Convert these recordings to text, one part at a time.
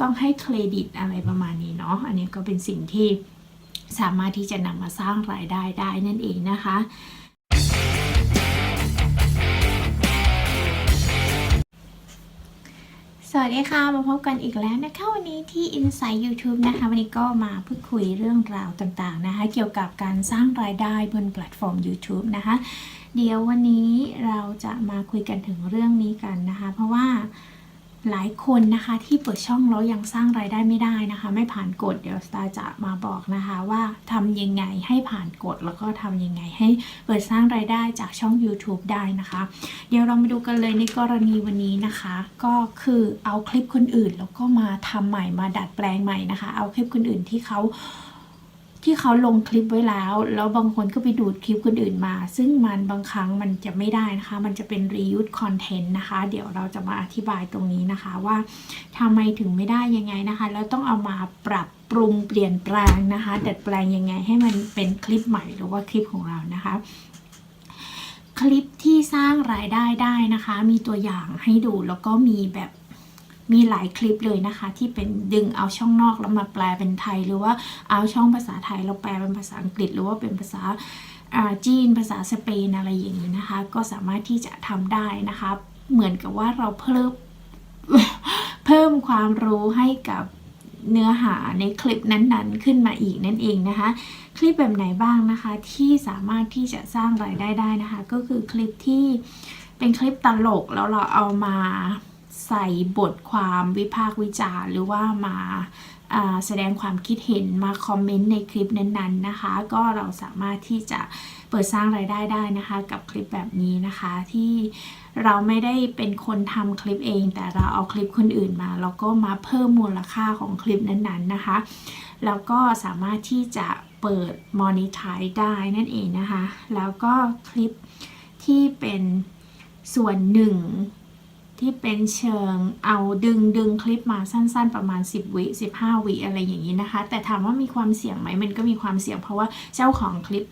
ต้องให้เครดิตอะไรประมาณนี้เนาะอันนี้ก็เป็นสิ่งที่สามารถที่จะนำมาสร้างรายได้ได้นั่นเองนะคะสวัสดีค่ะ มาพบกันอีกแล้วนะคะวันนี้ที่ Inside YouTube นะคะวันนี้ก็มาพูดคุยเรื่องราวต่างๆนะคะ เกี่ยวกับการสร้างรายได้บนแพลตฟอร์ม YouTube นะคะ เดี๋ยววันนี้เราจะมาคุยกันถึงเรื่องนี้กันนะคะ เพราะว่า หลายคนนะคะที่เปิดช่องแล้วยังสร้างรายได้ไม่ได้นะคะ ไม่ผ่านกฎเดี๋ยวสตาร์จะมาบอกนะคะว่าทำยังไงให้ผ่านกฎแล้วก็ทำยังไงให้เปิดสร้างรายได้จากช่อง YouTube ได้นะคะ เดี๋ยวเรามาดูกันเลยในกรณีวันนี้นะคะ ก็คือเอาคลิปคนอื่นแล้วก็มาทำใหม่มาดัดแปลงใหม่นะคะ เอาคลิปคนอื่นที่เขา ที่เขาลงคลิปไว้แล้ว แล้วบางคนก็ไปดูดคลิปคนอื่นมา ซึ่งมันบางครั้งมันจะไม่ได้นะคะ มันจะเป็น reuse content นะคะ เดี๋ยวเราจะมาอธิบายตรงนี้นะคะว่าทำไมถึงไม่ได้ยังไงนะคะ แล้วต้องเอามาปรับปรุงเปลี่ยนแปลงนะคะ ดัดแปลงยังไงให้มันเป็นคลิปใหม่หรือว่าคลิปของเรานะคะคลิปที่สร้างรายได้ได้นะคะ มีตัวอย่างให้ดูแล้วก็มีแบบ มีหลายคลิปเลยนะคะ ที่เป็นดึงเอาช่องนอกแล้วมาแปลเป็นไทย หรือว่าเอาช่องภาษาไทยเราแปลเป็นภาษาอังกฤษ หรือว่าเป็นภาษาจีนภาษาสเปนอะไรอย่างนี้นะคะ ก็สามารถที่จะทำได้นะคะ เหมือนกับว่าเราเพิ่มเพิ่มความรู้ให้กับเนื้อหาในคลิปนั้นๆ ขึ้นมาอีกนั่นเองนะคะ คลิปแบบไหนบ้างนะคะ ที่สามารถที่จะสร้างรายได้ได้นะคะ ก็คือคลิปที่เป็นคลิปตลกแล้วเราเอามา ใส่บทความวิพากษ์วิจารณ์ หรือว่ามาแสดงความคิดเห็นมาคอมเมนต์ในคลิปนั้นๆนะคะ ก็เราสามารถที่จะเปิดสร้างรายได้ได้นะคะ กับคลิปแบบนี้นะคะที่เราไม่ได้เป็นคนทำคลิปเอง แต่เราเอาคลิปคนอื่นมา แล้วก็มาเพิ่มมูลค่าของคลิปนั้นๆนะคะ แล้วก็สามารถที่จะเปิด monetize ได้นั่นเองนะคะ แล้วก็คลิปที่เป็นส่วนหนึ่ง ที่เป็นเชิงเอาดึงดึงคลิปมาสั้นๆ ประมาณ 10 วิ 15 วิอะไรอย่างนี้นะคะ แต่ถามว่ามีความเสี่ยงไหมมันก็มีความเสี่ยงเพราะว่าเจ้าของคลิป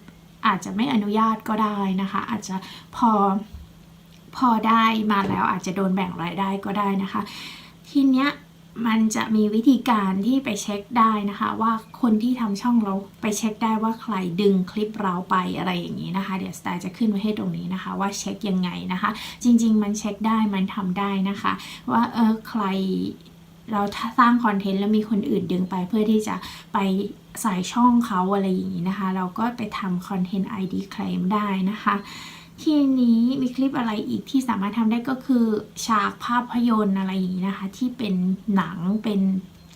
อาจจะไม่อนุญาตก็ได้นะคะ อาจจะพอพอได้มาแล้วอาจจะโดนแบ่งรายได้ก็ได้นะคะ ทีเนี้ย มันจะมีวิธีการที่ไปเช็คได้นะคะ ว่าคนที่ทำช่องเราไปเช็คได้ว่าใครดึงคลิปเราไปอะไรอย่างนี้นะคะ เดี๋ยวสไตล์จะขึ้นไว้ให้ตรงนี้นะคะ ว่าเช็คยังไงนะคะ จริง ๆ มันเช็คได้มันทำได้นะคะ ว่าเออใครเราสร้างคอนเทนต์แล้วมีคนอื่นดึงไปเพื่อที่จะไปใส่ช่องเขาอะไรอย่างนี้นะคะ เราก็ไปทำคอนเทนต์ ID claim ได้นะคะ ทีนี้มีคลิปอะไรอีกที่สามารถทำได้ก็คือฉากภาพยนตร์อะไรอย่างนี้นะคะ ที่เป็นหนังเป็น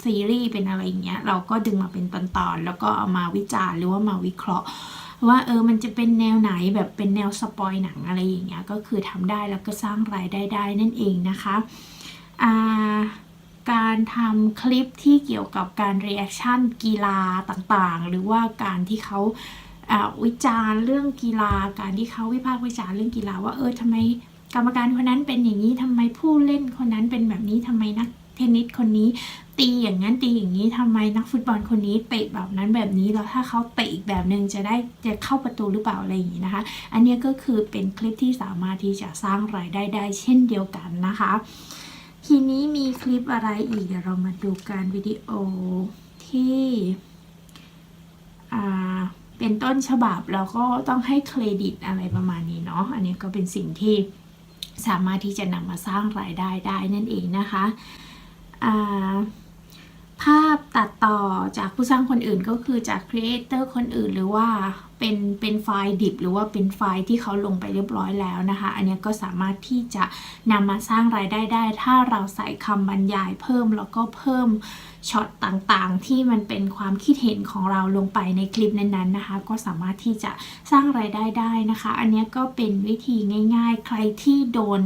ซีรีส์เป็นอะไรอย่างเงี้ยเราก็ดึงมาเป็นตอนๆแล้วก็เอามาวิจารณ์หรือว่ามาวิเคราะห์ ว่าเออมันจะเป็นแนวไหนแบบเป็นแนวสปอยหนังอะไรอย่างเงี้ยก็คือทำได้แล้วก็สร้างรายได้ได้นั่นเองนะคะอ่าการทำคลิปที่เกี่ยวกับการรีแอคชั่นกีฬาต่างๆ หรือว่าการที่เขา วิจารณ์เรื่องกีฬาการที่เขาวิพากษ์วิจารณ์เรื่องกีฬาว่าเออทำไมกรรมการคนนั้นเป็นอย่างนี้ทำไมผู้เล่นคนนั้นเป็นแบบนี้ทำไมนักเทนนิสคนนี้ ตีอย่างนั้นตีอย่างนี้ทำไมนักฟุตบอลคนนี้เตะแบบนั้นแบบนี้แล้วถ้าเขาเตะอีกแบบหนึ่งจะได้จะเข้าประตูหรือเปล่าอะไรอย่างนี้นะคะ อันนี้ก็คือเป็นคลิปที่สามารถที่จะสร้างรายได้ได้เช่นเดียวกันนะคะ ทีนี้มีคลิปอะไรอีกเดี๋ยวเรามาดูการวิดีโอที่ เป็นต้นฉบับแล้วก็ต้องให้เครดิตอะไรประมาณนี้เนาะอันนี้ก็เป็นสิ่งที่สามารถที่จะนำมาสร้างรายได้ได้นั่นเองนะคะาภาพตัด ต่อจากผู้สร้างคนอื่นก็คือจากครีเอเตอร์คนอื่นหรือว่าเป็นเป็นไฟล์ดิบ หรือว่าเป็นไฟล์ที่เขาลงไปเรียบร้อยแล้วนะคะ อันนี้ก็สามารถที่จะนำมาสร้างรายได้ได้ ถ้าเราใส่คำบรรยายเพิ่มแล้วก็เพิ่มช็อตต่างๆ ที่มันเป็นความคิดเห็นของเราลงไปในคลิปนั้นๆนะคะ ก็สามารถที่จะสร้างรายได้ได้นะคะ อันนี้ก็เป็นวิธีง่าย ๆ ใครที่โดน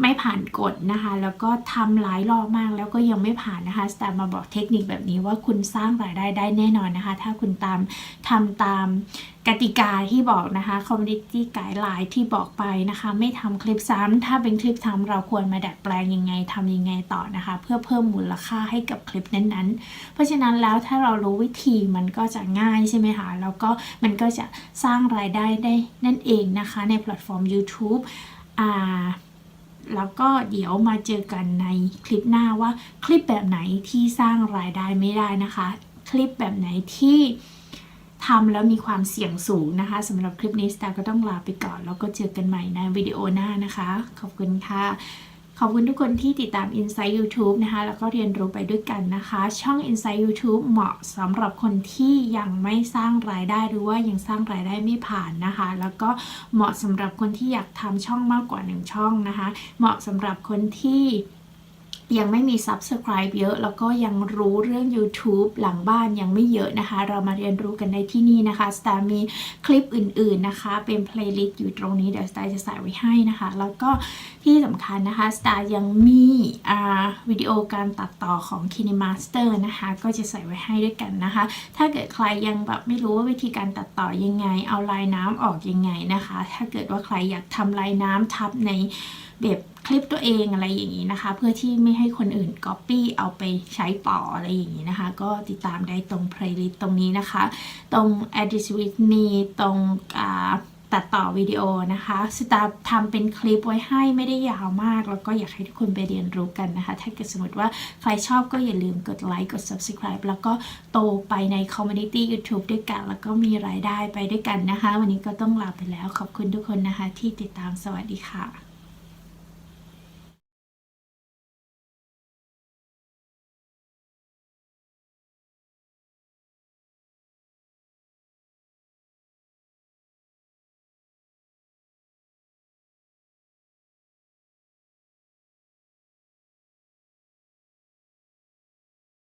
ไม่ผ่านกฎนะคะ แล้วก็ทำหลายรอบมากแล้วก็ยังไม่ผ่านนะคะสแตมมาบอกเทคนิคแบบนี้ว่าคุณสร้างรายได้ได้แน่นอนนะคะ ถ้าคุณตามทำตามกติกาที่บอกนะคะ community guideline ที่บอกไปนะคะ ไม่ทำคลิปซ้ำถ้าเป็นคลิปซ้ำเราควรมาดัดแปลงยังไงทำยังไงต่อนะคะ เพื่อเพิ่มมูลค่าให้กับคลิปนั้นๆ เพราะฉะนั้นแล้วถ้าเรารู้วิธีมันก็จะง่ายใช่ไหมคะแล้วก็มันก็จะสร้างรายได้ได้นั่นเองนะคะ ในแพลตฟอร์ม YouTube อ่า แล้วก็เดี๋ยวมาเจอกันในคลิปหน้าว่าคลิปแบบไหนที่สร้างรายได้ไม่ได้นะคะ คลิปแบบไหนที่ทำแล้วมีความเสี่ยงสูงนะคะสำหรับคลิปนี้สตาร์ก็ต้องลาไปก่อน แล้วก็เจอกันใหม่ในวิดีโอหน้านะคะ ขอบคุณค่ะ ขอบคุณทุกคนที่ติดตาม Inside YouTube นะคะ แล้วก็เรียนรู้ไปด้วยกันนะคะ ช่อง Inside YouTube เหมาะสำหรับคนที่ยังไม่สร้างรายได้หรือว่ายังสร้างรายได้ไม่ผ่านนะคะ แล้วก็เหมาะสำหรับคนที่อยากทำช่องมากกว่าหนึ่งช่องนะคะ เหมาะสำหรับคนที่ ยังไม่มี Subscribe เยอะ แล้วก็ยังรู้เรื่อง YouTube หลังบ้านยังไม่เยอะนะคะ เรามาเรียนรู้กันในที่นี่นะคะสตาร์มีคลิปอื่นๆนะคะ เป็น playlist อยู่ตรงนี้เดี๋ยวสตาร์จะใส่ไว้ให้นะคะ แล้วก็ที่สำคัญนะคะสตาร์ยังมีวิดีโอการตัดต่อของ KineMaster นะคะ ก็จะใส่ไว้ให้ด้วยกันนะคะ ถ้าเกิดใครยังแบบไม่รู้ว่าวิธีการตัดต่อยังไง เอาลายน้ำออกยังไงนะคะ ถ้าเกิดว่าใครอยากทำลายน้ำทับในแบบ คลิปตัวเองอะไรอย่างนี้นะคะ เพื่อที่ไม่ให้คนอื่น Copy เอาไปใช้ต่ออะไรอย่างนี้นะคะ ก็ติดตามได้ตรง playlist ตรงนี้นะคะ ตรง Edit with me ตรงอ่าตัดต่อวิดีโอนะคะสตาร์ทำเป็นคลิปไว้ให้ไม่ได้ยาวมาก แล้วก็อยากให้ทุกคนไปเรียนรู้กันนะคะ ถ้าเกิดสมมติว่าใครชอบก็อย่าลืมกดไลค์กด subscribe แล้วก็โตไปใน community YouTube ด้วยกัน แล้วก็มีรายได้ไปด้วยกันนะคะ วันนี้ก็ต้องลาไปแล้วขอบคุณทุกคนนะคะที่ติดตามสวัสดีค่ะ